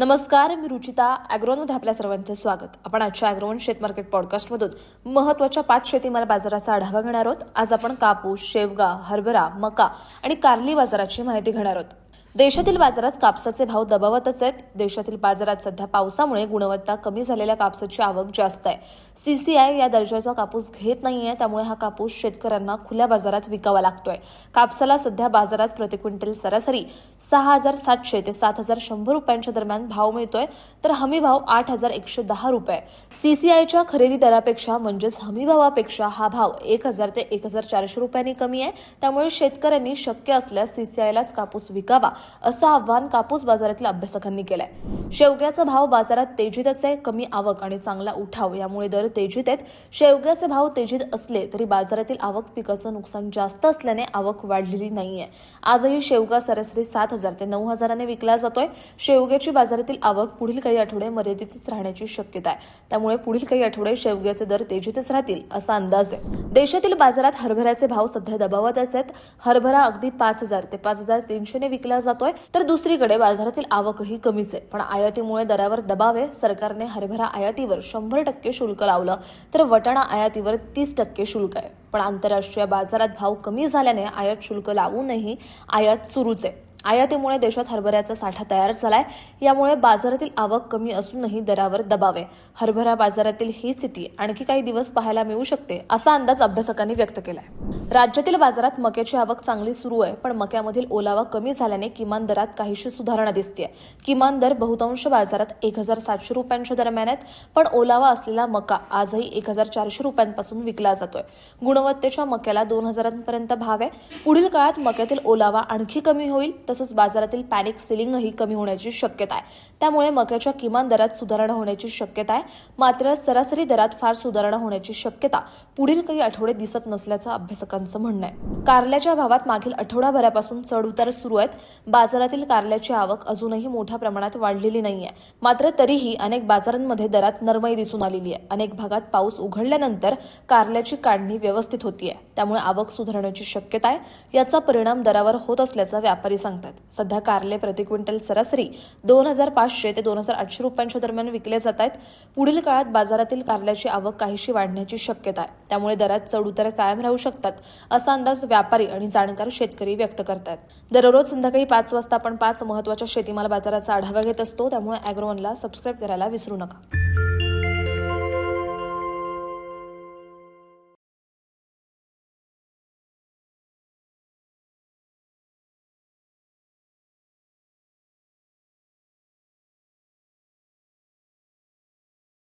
नमस्कार मी रुचिता. अॅग्रोनमध्ये आपल्या सर्वांचे स्वागत. आपण आजच्या अॅग्रोवन शेत मार्केट पॉडकास्टमधून महत्त्वाच्या पाच शेतीमाल बाजाराचा आढावा घेणार आहोत. आज आपण कापूस शेवगा हरभरा मका आणि कारली बाजाराची माहिती घेणार आहोत. देशातील बाजारात कापसाचे भाव दबावतच आहेत. देशातील बाजारात सध्या पावसामुळे गुणवत्ता कमी झालेल्या कापसाची आवक जास्त आहे. सीसीआय या दर्जाचा कापूस घेत नाहीये त्यामुळे हा कापूस शेतकऱ्यांना खुल्या बाजारात विकावा लागतोय. कापसाला सध्या बाजारात प्रति क्विंटल सरासरी सहा हजार सातशे ते सात हजार शंभर रुपयांच्या दरम्यान भाव मिळतोय. तर हमी भाव आठ हजार एकशे दहा रुपये सीसीआयच्या खरेदी दरापेक्षा म्हणजेच हमी भावापेक्षा हा भाव एक हजार ते एक हजार चारशे रुपयांनी कमी आहे. त्यामुळे शेतकऱ्यांनी शक्य असल्यास सीसीआयलाच कापूस विकावा. असं आव्हान कापूस बाजारातील अभ्यासकांनी केलंय. शेवग्याचा भाव बाजारात तेजीतच आहे कमी आवक आणि चांगला उठाव. यामुळे दर तेजीत आहेत. शेवग्याचे भाव तेजीत असले तरी बाजारातील आवक पिकाचं नुकसान जास्त असल्याने आवक वाढलेली नाहीये. आजही शेवगा सरासरी सात हजार ते नऊ हजाराने विकला जातोय. शेवग्याची बाजारातील आवक पुढील काही आठवडे मर्यादितच राहण्याची शक्यता आहे. त्यामुळे पुढील काही आठवडे शेवग्याचे दर तेजीतच राहतील असा अंदाज आहे. देशातील बाजारात हरभऱ्याचे भाव सध्या दबावातच आहेत. हरभरा अगदी पाच हजार ते पाच हजार तीनशेने विकला जातो जातोय तर दुसरीकडे बाजारातील आवकही कमीच आहे. पण आयातीमुळे दरावर दबाव आहे. सरकारने हरभरा आयातीवर शंभर टक्के शुल्क लावलं तर वटाणा आयातीवर तीस टक्के शुल्क आहे. पण आंतरराष्ट्रीय बाजारात भाव कमी झाल्याने आयात शुल्क लावूनही आयात सुरूच आहे. आयातीमुळे देशात हरभऱ्याचा साठा तयार झालाय. यामुळे बाजारातील आवक कमी असूनही दरावर दबाव आहे. हरभरा बाजारातील ही स्थिती आणखी काही दिवस पाहायला मिळू शकते असा अंदाज अभ्यासकांनी व्यक्त केलाय. राज्यातील बाजारात मक्याची आवक चांगली सुरू आहे पण मक्यामधील ओलावा कमी झाल्याने किमान दरात काहीशी सुधारणा दिसते किमान दर बहुतांश बाजारात एक हजार सातशे रुपयांच्या दरम्यान आहेत पण ओलावा असलेला मका आजही एक हजार चारशे रुपयांपासून विकला जातोय. गुणवत्तेच्या मक्याला दोन हजारांपर्यंत भाव आहे. पुढील काळात मक्यातील ओलावा आणखी कमी होईल तसंच बाजारातील पॅनिक सिलिंगही कमी होण्याची शक्यता आहे. त्यामुळे मक्याच्या किमान दरात सुधारणा होण्याची शक्यता आहे. मात्र सरासरी दरात फार सुधारणा होण्याची शक्यता पुढील काही आठवडे दिसत नसल्याचं अभ्यासकांचं म्हणणं आहे. कारल्याच्या भावात मागील आठवडाभरापासून चढउतार सुरू आहेत. बाजारातील कारल्याची आवक अजूनही मोठ्या प्रमाणात वाढलेली नाहीये. मात्र तरीही अनेक बाजारांमध्ये दरात नरमाई दिसून आलेली आहे. अनेक भागात पाऊस उघडल्यानंतर कारल्याची काढणी व्यवस्थित होतीये. त्यामुळे आवक सुधारण्याची शक्यता आहे. याचा परिणाम दरावर होत असल्याचं व्यापारी सांगतात सध्या कारले प्रति क्विंटल सरासरी दोन हजार पाचशे ते दोन हजार आठशे रुपयांच्या दरम्यान विकले जात आहेत. पुढील काळात बाजारातील कारल्याची आवक काहीशी वाढण्याची शक्यता आहे. त्यामुळे दरात चढउतार कायम राहू शकतात असा अंदाज व्यापारी आणि जाणकार शेतकरी व्यक्त करतात. दररोज संध्याकाळी पाच वाजता आपण पाच महत्त्वाच्या शेतीमाल बाजाराचा आढावा घेत असतो. त्यामुळे अॅग्रोवनला सबस्क्राईब करायला विसरू नका.